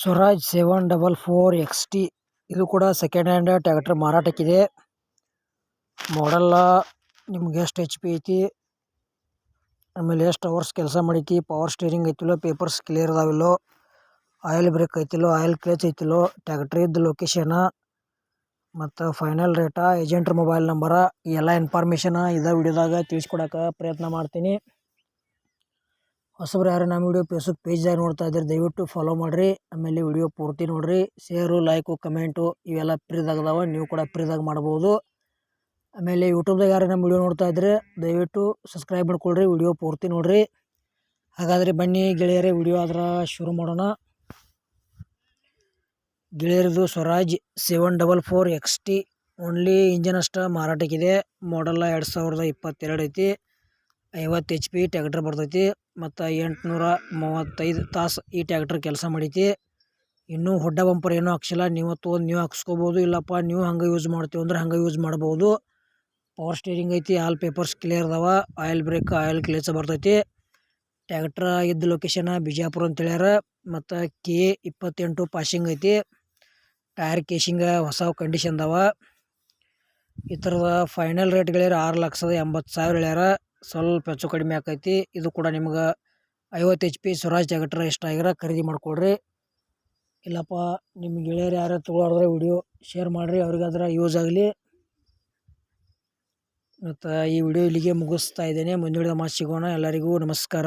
Swaraj seven double four X T ಇದು ಕೂಡ second hand tractor ಮಾರಾಟಕ್ಕಿದೆ. ಮಾಡಲ್ಲ ನಿಮ್ಗೆ ಎಷ್ಟು ಎಚ್ ಪಿ ಐತಿ? ಆಮೇಲೆ ಎಷ್ಟು ಅವರ್ಸ್ ಕೆಲಸ ಮಾಡೈತಿ ಪವರ್ ಸ್ಟೀರಿಂಗ್ ಐತಿಲ್ಲೋ ಪೇಪರ್ಸ್ ಕ್ಲಿಯರ್ ಅದಾವಿಲ್ಲೋ? ಆಯಿಲ್ ಬ್ರೇಕ್ ಐತಿಲ್ಲೋ ಆಯಿಲ್ ಕ್ಲೇಚ್ ಐತಿಲ್ಲೋ? ಟ್ಯಾಕ್ಟ್ರ್ ಇದ್ದ ಲೊಕೇಶನ ಮತ್ತು ಫೈನಲ್ ರೇಟ ಏಜೆಂಟ್ರ ಮೊಬೈಲ್ ನಂಬರ ಎಲ್ಲ ಇನ್ಫಾರ್ಮೇಷನ ಇದೇ ವಿಡಿಯೋದಾಗ ತಿಳಿಸ್ಕೊಡಕ್ಕೆ ಪ್ರಯತ್ನ ಮಾಡ್ತೀನಿ. ಹೊಸಬ್ರು ಯಾರು ನಮ್ಮ ವಿಡಿಯೋ ಫೇಸ್ಬುಕ್ ಪೇಜ್ದಾಗ ನೋಡ್ತಾ ಇದ್ರೆ ದಯವಿಟ್ಟು ಫಾಲೋ ಮಾಡಿರಿ. ಆಮೇಲೆ ವಿಡಿಯೋ ಪೂರ್ತಿ ನೋಡಿರಿ. ಶೇರು ಲೈಕು ಕಮೆಂಟು ಇವೆಲ್ಲ ಫ್ರೀದಾಗ ಅದಾವ. ನೀವು ಕೂಡ ಫ್ರೀದಾಗ ಮಾಡ್ಬೋದು. ಆಮೇಲೆ ಯೂಟ್ಯೂಬ್ದಾಗ ಯಾರು ನಮ್ಮ ವಿಡಿಯೋ ನೋಡ್ತಾ ಇದ್ದರೆ ದಯವಿಟ್ಟು ಸಬ್ಸ್ಕ್ರೈಬ್ ಮಾಡ್ಕೊಳ್ರಿ. ವಿಡಿಯೋ ಪೂರ್ತಿ ನೋಡಿರಿ. ಹಾಗಾದರೆ ಬನ್ನಿ ಗೆಳೆಯರೇ, ವಿಡಿಯೋ ಆದ್ರೆ ಶುರು ಮಾಡೋಣ. ಗೆಳೆಯರದು Swaraj seven double four X T only engine ಅಷ್ಟ ಮಾರಾಟಕ್ಕಿದೆ. ಮಾಡಲ್ಲ ಎರಡು ಸಾವಿರದ ಇಪ್ಪತ್ತೆರಡು ಐತಿ. ಐವತ್ತು ಎಚ್ ಪಿ ಟ್ಯಾಕ್ಟ್ರ್ ಬರ್ತೈತಿ, ಮತ್ತು ಎಂಟುನೂರ ಮೂವತ್ತೈದು ತಾಸು ಈ ಟ್ಯಾಕ್ಟ್ರ್ ಕೆಲಸ ಮಾಡೈತಿ. ಇನ್ನೂ ಹೊಡ್ಡ ಬಂಪರ್ ಏನೂ ಹಾಕ್ಸಿಲ್ಲ, ನೀವು ತೊಗೊಂಡು ನೀವು ಹಾಕ್ಸ್ಕೊಬೋದು, ಇಲ್ಲಪ್ಪ ನೀವು ಹಂಗೆ ಯೂಸ್ ಮಾಡ್ತೀವಿ ಅಂದ್ರೆ ಹಂಗೆ ಯೂಸ್ ಮಾಡ್ಬೋದು. ಪವರ್ ಸ್ಟೇರಿಂಗ್ ಐತಿ ಆಲ್ ಪೇಪರ್ಸ್ ಕ್ಲಿಯರ್ ಅದಾವ ಆಯಿಲ್ ಬ್ರೇಕ್ ಆಯಿಲ್ ಕ್ಲೇಚ ಬರ್ತೈತಿ. ಟ್ಯಾಕ್ಟ್ರ ಇದ್ದ ಲೊಕೇಶನ್ ಬಿಜಾಪುರ ಅಂತ ಹೇಳ್ಯಾರ, ಮತ್ತು ಕೆ ಇಪ್ಪತ್ತೆಂಟು ಪಾಸಿಂಗ್ ಐತಿ. ಟೈರ್ ಕೇಶಿಂಗ ಹೊಸ ಕಂಡೀಷನ್ ಅದಾವ. ಈ ಥರದ ಫೈನಲ್ ರೇಟ್ ಹೇಳ್ಯಾರ ಆರು ಲಕ್ಷದ ಎಂಬತ್ತು ಸಾವಿರ ಹೇಳ್ಯಾರ. ಸ್ವಲ್ಪ ಹೆಚ್ಚು ಕಡಿಮೆ ಆಕೈತಿ. ಇದು ಕೂಡ ನಿಮ್ಗೆ ಐವತ್ತು ಎಚ್ ಪಿ ಸ್ವರಾಜ್ ಜಾಗಟ್ರ ಇಷ್ಟ ಆಗಿರ ಖರೀದಿ ಮಾಡಿಕೊಡ್ರಿ. ಇಲ್ಲಪ್ಪ ನಿಮ್ಮ ಗೆಳೆಯರು ಯಾರು ತೊಗೊಳೋದ್ರೆ ವಿಡಿಯೋ ಶೇರ್ ಮಾಡಿರಿ, ಅವ್ರಿಗಾದ್ರೆ ಯೂಸ್ ಆಗಲಿ. ಮತ್ತು ಈ ವಿಡಿಯೋ ಇಲ್ಲಿಗೆ ಮುಗಿಸ್ತಾ ಇದ್ದೇನೆ. ಮುಂದಿನ ಮಾತು ಸಿಗೋಣ. ಎಲ್ಲರಿಗೂ ನಮಸ್ಕಾರ.